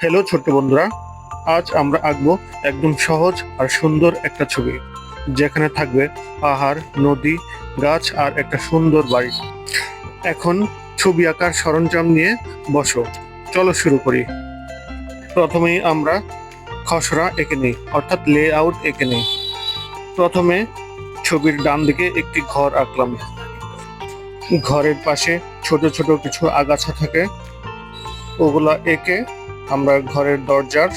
Hello ছোট্ট বন্ধুরা। আজ আমরা আঁকবো একদম সহজ আর সুন্দর একটা ছবি, যেখানে থাকবে পাহাড়, নদী, গাছ আর একটা সুন্দর বাড়ি। এখন ছবি আঁকার সরঞ্জাম নিয়ে বসো। চলো শুরু করি। প্রথমেই আমরা খসড়া এঁকে নিই, অর্থাৎ লে আউট এঁকে নিই। প্রথমে ছবির ডান দিকে একটি ঘর আঁকলাম। ঘরের পাশে ছোট ছোট কিছু আগাছা থাকে। ওগুলা এঁকে আমরা ঘরের দরজার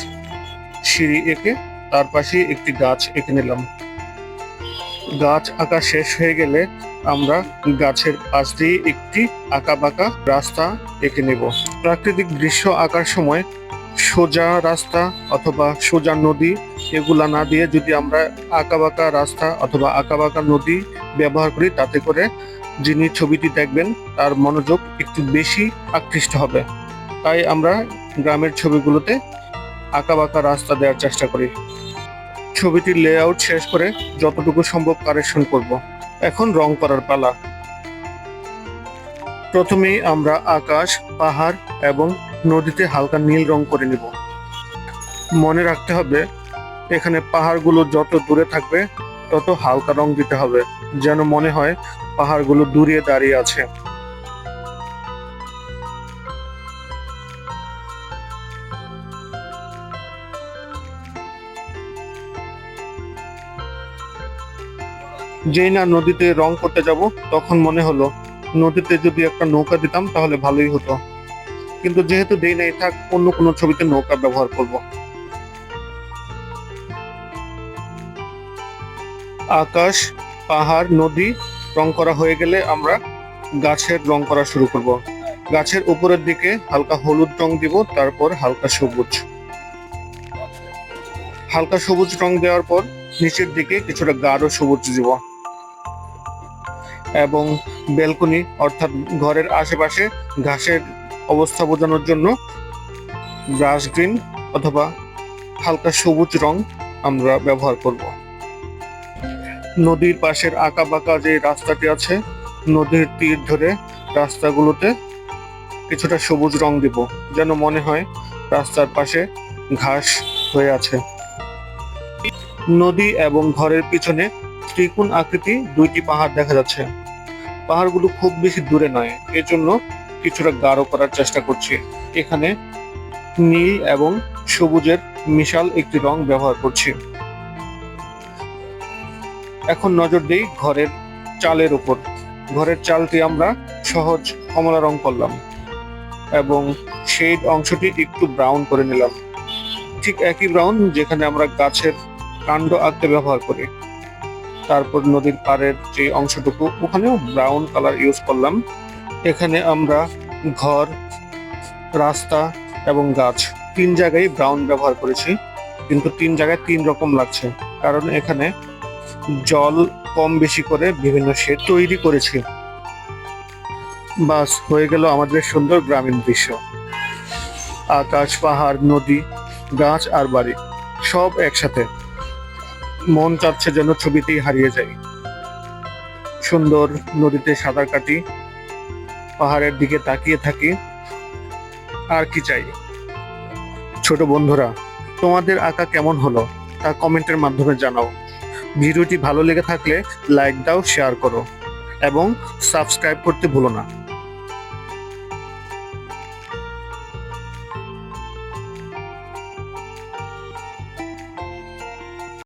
সিঁড়ি এঁকে তার পাশে একটি গাছ এঁকে নিলাম। গাছ আঁকা শেষ হয়ে গেলে আমরা গাছের পাশ দিয়ে একটি আঁকা বাঁকা রাস্তা এঁকে নেব। প্রাকৃতিক দৃশ্য আঁকার সময় সোজা রাস্তা অথবা সোজা নদী এগুলা না দিয়ে যদি আমরা আঁকা বাঁকা রাস্তা অথবা আঁকা বাঁকা নদী ব্যবহার করি, তাতে করে যিনি ছবিটি দেখবেন, তার মনোযোগ একটু বেশি আকৃষ্ট হবে। তাই আমরা গ্রামের ছবিগুলোতে আঁকা বাঁকা রাস্তা দেওয়ার চেষ্টা করি। ছবিটির লেআউট শেষ করে যতটুকু সম্ভব কারেকশন করব। এখন রং করার পালা। প্রথমেই আমরা আকাশ, পাহাড় এবং নদীতে হালকা নীল রং করে নিব। মনে রাখতে হবে, এখানে পাহাড়গুলো যত দূরে থাকবে, তত হালকা রং দিতে হবে। যেন মনে হয় পাহাড়গুলো দূরে দাঁড়িয়ে আছে। যেই না নদীতে রং করতে যাব, তখন মনে হলো নদীতে যদি একটা নৌকা দিতাম তাহলে ভালোই হতো। কিন্তু যেহেতু দেই নাই, থাক, অন্য কোনো ছবিতে নৌকা ব্যবহার করব। আকাশ, পাহাড়, নদী রং করা হয়ে গেলে আমরা গাছের রং করা শুরু করব। গাছের উপরের দিকে হালকা হলুদ রং দিব, তারপর হালকা সবুজ। হালকা সবুজ রং দেওয়ার পর নিচের দিকে কিছুটা গাঢ় সবুজ দিব। এবং বেলকনি অর্থাৎ ঘরের আশেপাশে ঘাসের অবস্থা বোঝানোর জন্য ব্রাশ গ্রিন অথবা হালকা সবুজ রং আমরা ব্যবহার করব। নদীর পাশের আঁকা বাঁকা যে রাস্তাটি আছে, নদীর তীর ধরে রাস্তাগুলোতে কিছুটা সবুজ রং দিব, যেন মনে হয় রাস্তার পাশে ঘাস হয়ে আছে। নদী এবং ঘরের পিছনে ত্রিকোণ আকৃতি দুইটি পাহাড় দেখা যাচ্ছে। পাহাড়গুলো খুব বেশি দূরে নয়। এজন্য কিছুটা গাঢ় করার চেষ্টা করছি। এখানে নীল এবং সবুজের মিশাল একটি রং ব্যবহার করছি। এখন নজর দেই ঘরের চালের উপর। ঘরের চালটি আমরা সহজ কমলা রং করলাম এবং সেই অংশটি একটু ব্রাউন করে নিলাম। ঠিক একই ব্রাউন যেখানে আমরা গাছের কাণ্ড আঁকতে ব্যবহার করি। তারপর নদীর পাড়ের যে অংশটুকু, ওখানেও ব্রাউন কালার ইউজ করলাম। এখানে আমরা ঘর, রাস্তা এবং গাছ তিন জায়গায় ব্রাউন ব্যবহার করেছি। কিন্তু তিন জায়গায় তিন রকম লাগছে। কারণ এখানে জল কম বেশি করে বিভিন্ন শেড তৈরি করেছি। বাস, হয়ে গেল আমাদের সুন্দর গ্রামীণ দৃশ্য। আকাশ, পাহাড়, নদী, গাছ আর বাড়ি, সব একসাথে। মন চাচ্ছে যেন ছবিতেই হারিয়ে যাই। সুন্দর নদীতে সাঁতার কাটি, পাহাড়ের দিকে তাকিয়ে থাকি, আর কি চাই? ছোট বন্ধুরা, তোমাদের আঁকা কেমন হলো? তা কমেন্টের মাধ্যমে জানাও। ভিডিওটি ভালো লেগে থাকলে লাইক দাও, শেয়ার করো, এবং সাবস্ক্রাইব করতে ভুলো না।